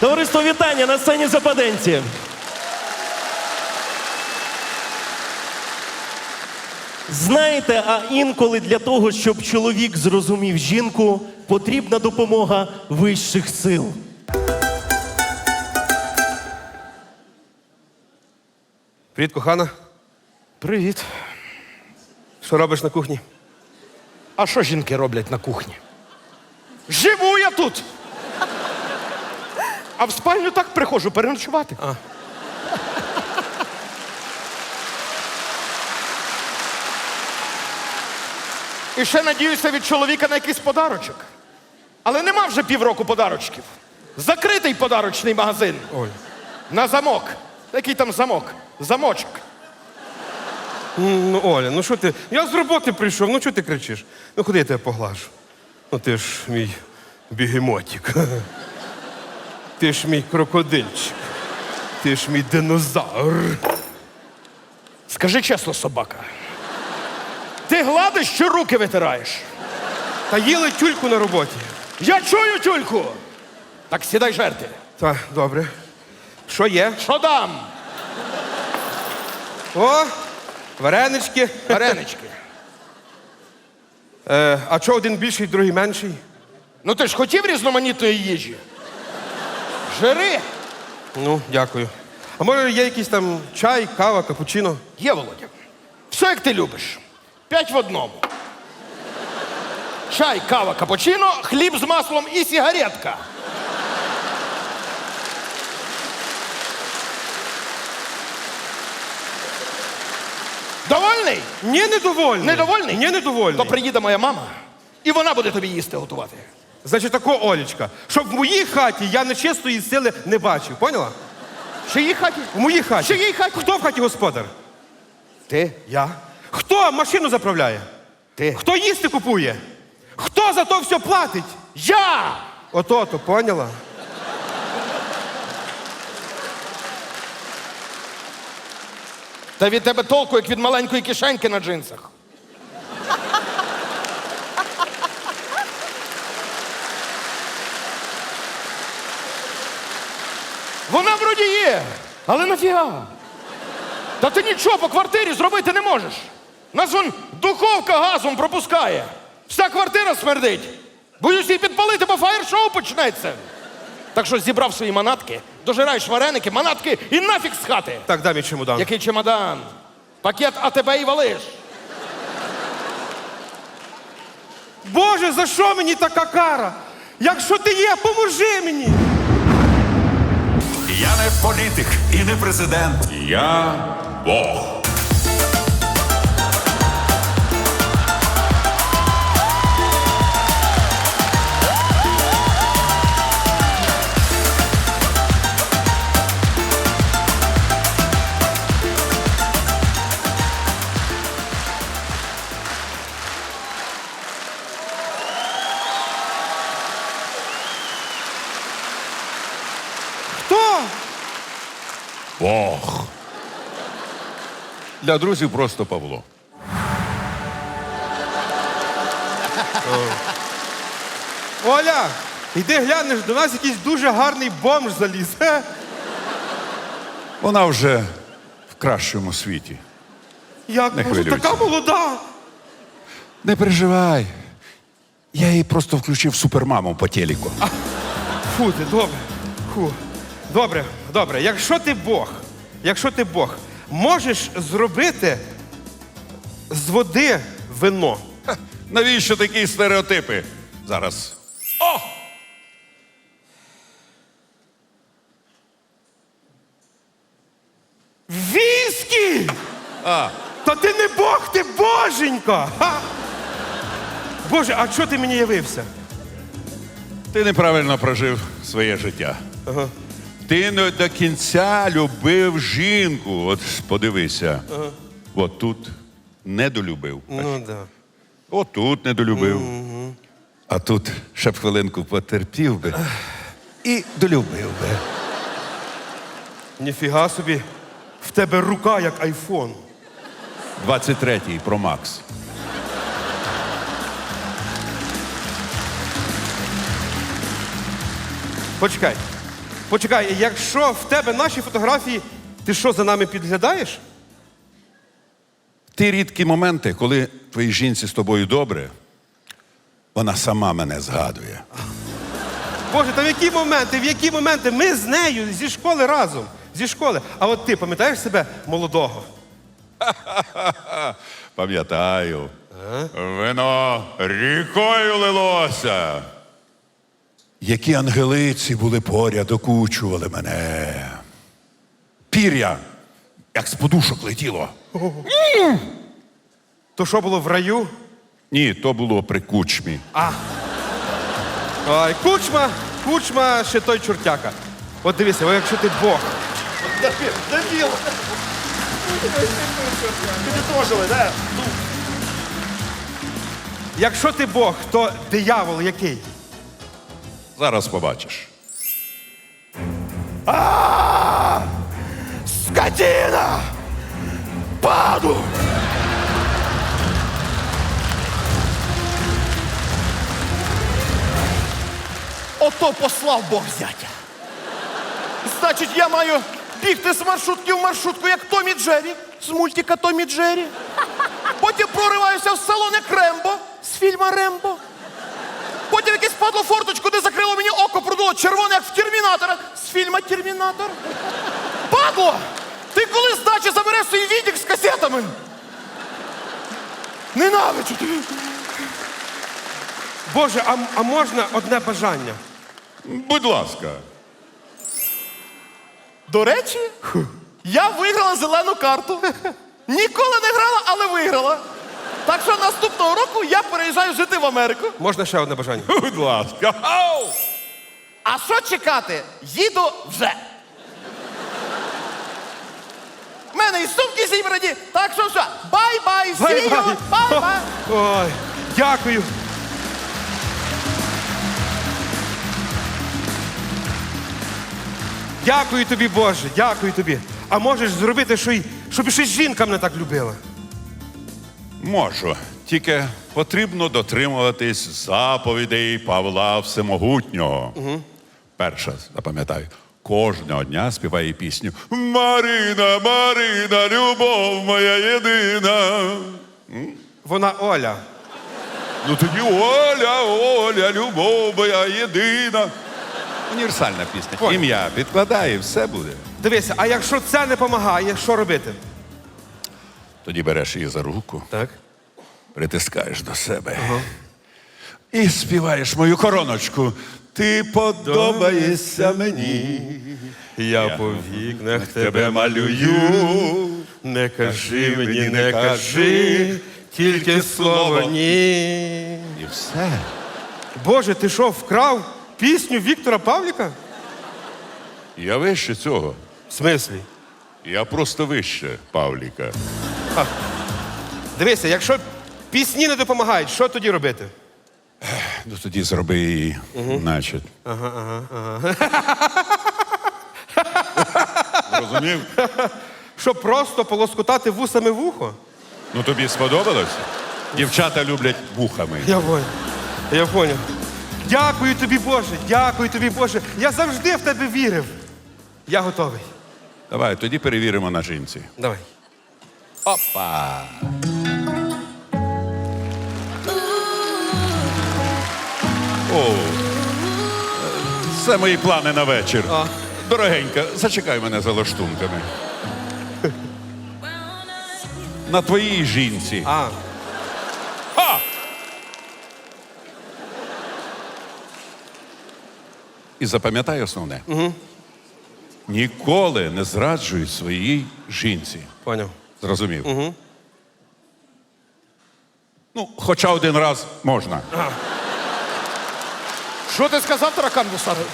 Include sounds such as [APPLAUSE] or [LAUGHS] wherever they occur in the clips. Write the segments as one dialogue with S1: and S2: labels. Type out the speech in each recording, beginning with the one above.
S1: Товариство вітання на сцені Западенці. Знаєте, а інколи для того, щоб чоловік зрозумів жінку, потрібна допомога вищих сил.
S2: Привіт, кохана.
S3: Привіт.
S2: Що робиш на кухні?
S3: А що жінки роблять на кухні? Живу я тут. А в спальню так приходжу переночувати.
S2: А.
S3: І ще надіюся від чоловіка на якийсь подарочок. Але нема вже півроку подарочків. Закритий подарочний магазин.
S2: Ой.
S3: На замок. Який там замок? Замочок.
S2: Ну, Оля, ну що ти? Я з роботи прийшов, ну чого ти кричиш? Ну куди я тебе поглажу? Ну ти ж мій бігемотик. Ти ж мій крокодильчик. Ти ж мій динозавр.
S3: Скажи чесно, собака. Ти гладиш чи руки витираєш?
S2: Та їли тюльку на роботі.
S3: Я чую тюльку. Так сідай жерти.
S2: Так, добре. Що є?
S3: Що дам?
S2: О, варенички.
S3: Варенички.
S2: Е, а чого один більший, другий менший?
S3: Ну ти ж хотів різноманітної їжі? Жири.
S2: Ну, дякую. А може є якийсь там чай, кава, капучино?
S3: Є, Володя. Все як ти любиш. П'ять в одному. Чай, кава, капучино, хліб з маслом і сигаретка. Довольний?
S2: Ні, недовольний.
S3: Недовольний?
S2: Ні, недовольний.
S3: То приїде моя мама, і вона буде тобі їсти готувати.
S2: Значить, тако, Олечка, щоб в моїй хаті я нечистої сили не бачив, поняла?
S3: В чиїй хаті?
S2: В моїй хаті.
S3: В чиїй хаті?
S2: Хто в хаті господар?
S3: Ти.
S2: Я. Хто машину заправляє?
S3: Ти.
S2: Хто їсти купує? Хто за то все платить?
S3: Я!
S2: Ото, то поняла?
S3: Та від тебе толку, як від маленької кишеньки на джинсах. Вона вроді є, але нафіга? Та ти нічого по квартирі зробити не можеш. Нас вон духовка газом пропускає. Вся квартира смердить. Боюсь її підпалити, бо фаєр-шоу почнеться. Так що зібрав свої манатки, дожираєш вареники, манатки і нафіг з хати.
S2: Так, дай мій чемодан.
S3: Який чемодан? Пакет АТБ і валиш.
S2: Боже, за що мені така кара? Якщо ти є, поможи мені.
S4: Я не політик і не президент. Я Бог.
S5: Для друзів просто Павло.
S2: Оля, йди глянеш, до нас якийсь дуже гарний бомж заліз. Хе.
S5: Вона вже в кращому світі.
S2: Як
S5: Не
S2: може,
S5: хвилюйся.
S2: така молода.
S5: Не переживай. Я її просто включив супермаму по телеку.
S2: Фу, ти добре. Фу. Добре, добре. Якщо ти Бог, якщо ти Бог, можеш зробити з води вино.
S5: Ха, Навіщо такі стереотипи? Зараз. О!
S2: Віскі!
S5: А,
S2: Та ти не Бог, ти боженька! Ха! Боже, а чого ти мені явився?
S5: ти неправильно прожив своє життя. Ти не до кінця любив жінку. От подивися. От тут недолюбив.
S2: Ну да.
S5: От тут недолюбив. А тут ще б хвилинку потерпів би і долюбив би.
S2: Ніфіга собі, в тебе рука як айфон.
S5: 23-й про Макс.
S2: Почекай. Почекай, якщо в тебе наші фотографії, ти що за нами підглядаєш?
S5: Ті рідкі моменти, коли твоїй жінці з тобою добре, вона сама мене згадує.
S2: Боже, та в які моменти, в які моменти? Ми з нею зі школи разом. Зі школи. А от ти пам'ятаєш себе молодого? [LAUGHS]
S5: Пам'ятаю. Вино рікою лилося. Які ангелиці були поряд, окучували мене. Пір'я, як з подушок летіло.
S2: То що було в раю?
S5: Ні, то було при кучмі.
S2: Ай, кучма, кучма, ще той чортяка. От дивися, о, якщо ти Бог.
S3: Дебіл! Підітожили, да?
S2: Якщо ти Бог, то диявол який?
S5: Зараз побачиш.
S3: Скотина! Паду! Ото послав Бог зятя. Значить, я маю бігти з маршрутки в маршрутку, як Томі Джері, з мультика Томі Джері. Потім прориваюся в салон як Рембо з фільма Рембо. Потім падло форточку, де закрило мені око, продуло червоне, як в Термінатора з фільма Термінатор. Падло! Ти коли з дачі забереш свій відік з касетами? Ненавиджу тебе.
S2: Боже, а, а можна одне бажання?
S5: Будь ласка.
S3: До речі, я виграла зелену карту. Ніколи не грала, але виграла. Так що наступного року я переїжджаю жити в Америку.
S2: Можна ще одне бажання? [LAUGHS]
S5: Будь ласка. Ау!
S3: А що чекати? Їду вже. У мене і сумки зібрані, так що все. Бай-бай, see
S2: Бай-бай.
S3: бай-бай. [LAUGHS]
S2: Ой, дякую. Дякую тобі, Боже, дякую тобі. А можеш зробити, що й- щоб ще жінка мене так любила.
S5: Можу. Тільки потрібно дотримуватись заповідей Павла Всемогутнього. Угу. Перша, запам'ятаю, кожного дня співає пісню Марина, Марина, любов моя єдина.
S2: Вона Оля.
S5: Ну тоді Оля, Оля, любов моя єдина. Універсальна пісня.
S2: Понял.
S5: Ім'я підкладає, все буде.
S2: Дивися, а якщо це не допомагає, що робити?
S5: Тоді береш її за руку,
S2: Так.
S5: притискаєш до себе і співаєш мою короночку. Ти подобаєшся мені.
S2: Я по вікнах
S5: Тебе малюю.
S2: Не кажи мені, не кажи, тільки слово ні.
S5: І все.
S2: Боже, ти що, вкрав пісню Віктора Павліка?
S5: Я вище цього.
S2: В смислі?
S5: Я просто вище Павліка.
S2: Дивися, якщо пісні не допомагають, що тоді робити?
S5: Ну тоді зроби її, значить. Розумів?
S2: Щоб просто полоскотати вусами вухо?
S5: Ну тобі сподобалось? Дівчата люблять вухами.
S2: Я понял. Я понял. Дякую тобі, Боже, дякую тобі, Боже. Я завжди в тебе вірив. Я готовий.
S5: Давай, тоді перевіримо на жінці.
S2: Давай.
S5: Опа! О, це мої плани на вечір. Дорогенька, зачекай мене за лаштунками. На твоїй жінці.
S2: А,
S5: Ха! І запам'ятай основне. Угу. Ніколи не зраджуй своїй жінці.
S2: поняв.
S5: Зрозумів? Угу. Ну, хоча один раз можна.
S3: Що ти сказав, таракан вусатий?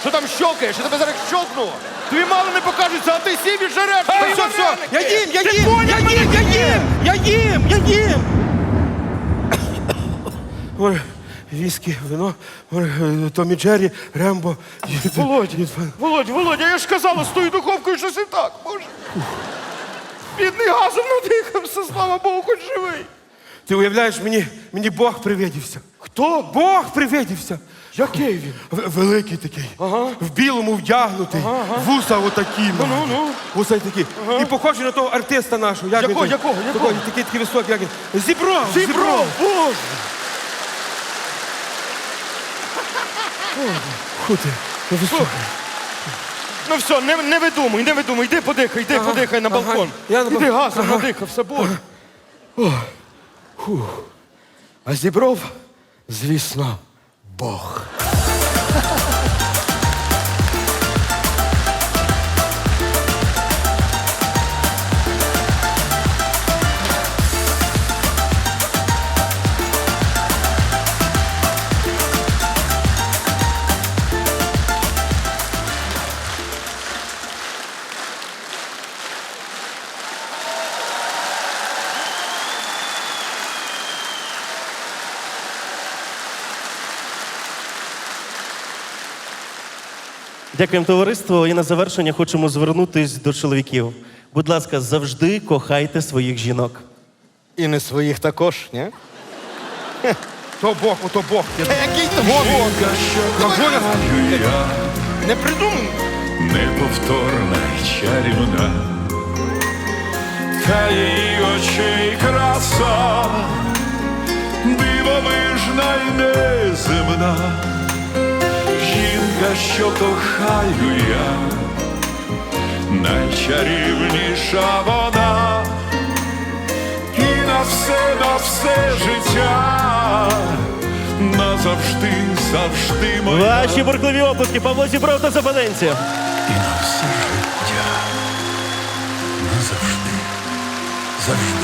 S3: Що там щелкаєш? Я тебе зараз щелкну. Тобі мало не покажеться, а ти сів і жереш.
S2: Та все, все, я їм, я їм, я їм, я їм, я їм, я їм. Ой, віскі, вино, ой, Томі Джері, Рембо.
S3: Володь, Володь, Володя, я ж казала, з тою духовкою щось і так, боже. Бідний газом надихався, слава Богу, хоч живий.
S2: Ти уявляєш, мені, мені Бог привидівся.
S3: Хто?
S2: Бог привидівся.
S3: Який він?
S2: В- великий такий. В білому вдягнутий. Вуса отакі. Ну,
S3: ну, ну.
S2: Вуса такі. І похожий на того артиста нашого. Як
S3: Якого,
S2: він
S3: якого, якого?
S2: Такий, такий, такий високий, як він. Зібров!
S3: Зібров! Боже!
S2: Ху ти. Ну, високий.
S3: Ну все, не, не видумуй, не видумуй, йди подихай, йди
S2: Ага,
S3: подихай на
S2: ага.
S3: балкон.
S2: Я на
S3: Іди
S2: бал-
S3: газом
S2: ага.
S3: надихався, боже. А зібров, звісно, Бог.
S1: Дякуємо, товариство. І на завершення хочемо звернутись до чоловіків. Будь ласка, завжди кохайте своїх жінок.
S3: І не своїх також, ні?
S2: То Бог, ото Бог. Я-
S3: Який то Бог?
S5: я
S3: Не придумай.
S5: неповторна й чарівна, та її очей краса, дивовижна й неземна, що кохаю я, найчарівніша вона, і на все, на все життя. Назавжди, завжди моя.
S1: Ваші бурхливі оплески, Павло Зібров та Запаленці.
S5: І на все життя назавжди, завжди